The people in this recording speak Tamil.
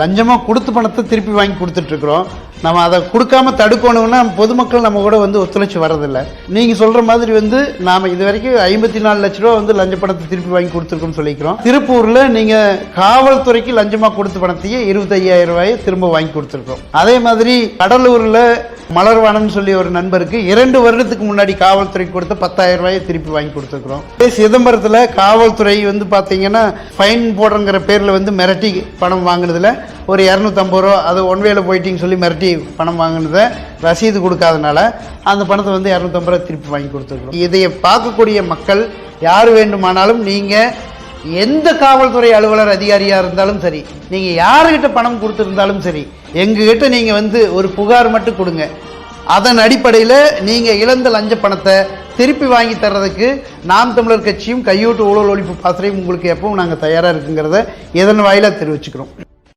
லஞ்சமாக கொடுத்து பணத்தை திருப்பி வாங்கி கொடுத்துட்ருக்குறோம். நம்ம அதை கொடுக்காம தடுக்கணும்னா பொதுமக்கள் நம்ம கூட வந்து ஒத்துழைச்சி வர்றதில்ல. நீங்கள் சொல்கிற மாதிரி வந்து நாம் இது வரைக்கும் ஐம்பத்தி நாலு லட்ச ரூபா வந்து லஞ்ச பணத்தை திருப்பி வாங்கி கொடுத்துருக்கோம்னு சொல்லிக்கிறோம். திருப்பூரில் நீங்கள் காவல்துறைக்கு லஞ்சமாக கொடுத்த பணத்தையே இருபத்தையாயிரம் ரூபாயை திரும்ப வாங்கி கொடுத்துருக்கோம். அதே மாதிரி கடலூரில் மலர்வாணன் சொல்லி ஒரு நண்பருக்கு இரண்டு வருடத்துக்கு முன்னாடி காவல்துறை கொடுத்து பத்தாயிரம் ரூபாயை திருப்பி வாங்கி கொடுத்துருக்குறோம். இதே சிதம்பரத்தில் காவல்துறை வந்து பார்த்தீங்கன்னா ஃபைன் போடுறங்கிற பேரில் வந்து மிரட்டி பணம் வாங்கினதில் ஒரு இரநூத்தம்பது ரூபா அது ஒன் வேல போயிட்டின்னு சொல்லி மிரட்டி பணம் வாங்கினதை ரசீது கொடுக்காதனால அந்த பணத்தை வந்து இரநூத்தம்பது ரூபா திருப்பி வாங்கி கொடுத்துருக்குறோம். இதை பார்க்கக்கூடிய மக்கள் யார் வேண்டுமானாலும் நீங்கள் எந்த காவல்துறை அலுவலர் அதிகாரியாக இருந்தாலும் சரி நீங்கள் யாருக்கிட்ட பணம் கொடுத்துருந்தாலும் சரி எங்ககிட்ட நீங்கள் வந்து ஒரு புகார் மட்டும் கொடுங்க. அதன் அடிப்படையில் நீங்கள் இழந்த லஞ்ச பணத்தை திருப்பி வாங்கி தர்றதுக்கு நாம் தமிழர் கட்சியும் கையூட்டு ஊழல் ஒழிப்பு பாசறையும் உங்களுக்கு எப்பவும் நாங்கள் தயாராக இருக்குங்கிறத இதன் வாயிலாக தெரிவிச்சுக்கிறோம்.